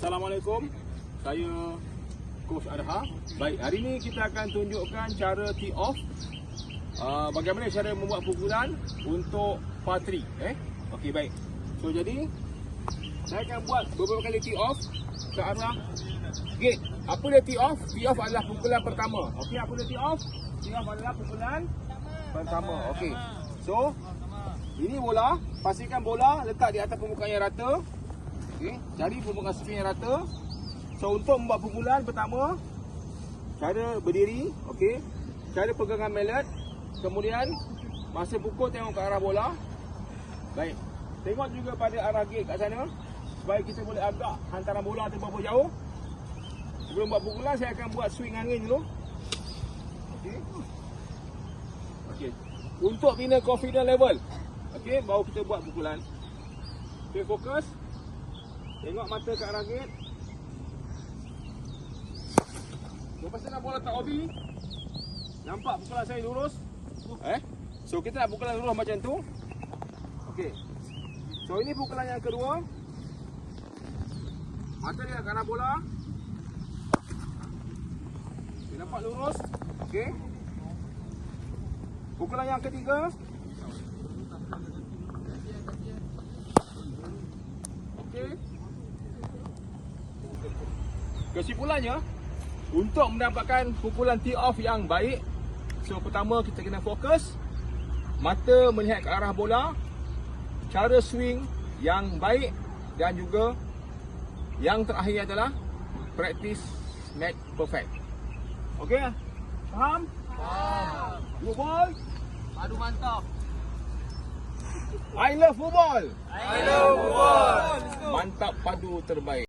Assalamualaikum. Saya Coach Adha. Baik, hari ini kita akan tunjukkan cara tee off. Uh, bagaimana cara membuat pukulan untuk par 3 eh. Okey, baik. So jadi saya akan buat beberapa kali tee off ke arah gate. Apa dia tee off? Tee off adalah pukulan pertama. Okey, apa dia tee off? Tee off adalah pukulan pertama. Okey. So, ini bola, pastikan bola letak di atas permukaan yang rata. Okey, cari permukaan spin yang rata. So untuk membuat pukulan pertama cara berdiri, okey. Cara pegangan mallet. Kemudian masa pukul tengok ke arah bola. Baik. Tengok juga pada arah gate kat sana supaya kita boleh agak hantaran bola tu berapa jauh. Sebelum buat pukulan saya akan buat swing angin dulu. Okey. Okey. Untuk bina confidence level. Okey, baru kita buat pukulan. Okey, fokus. Tengok mata ke arah gate. Lepas nak bola tak hobi. Nampak pukulan saya lurus? Eh? So kita nak pukulan lurus macam tu. Okey. So ini pukulan yang kedua. Mata dia ke arah bola. Dia nampak lurus. Okey. Pukulan yang ketiga. Okey. Kesimpulannya, untuk mendapatkan pukulan tee off yang baik, so pertama kita kena fokus, mata melihat ke arah bola, cara swing yang baik dan juga yang terakhir adalah practice make perfect. Okey? Faham? Faham. Football? Padu mantap. I love football. I love football. Mantap padu terbaik.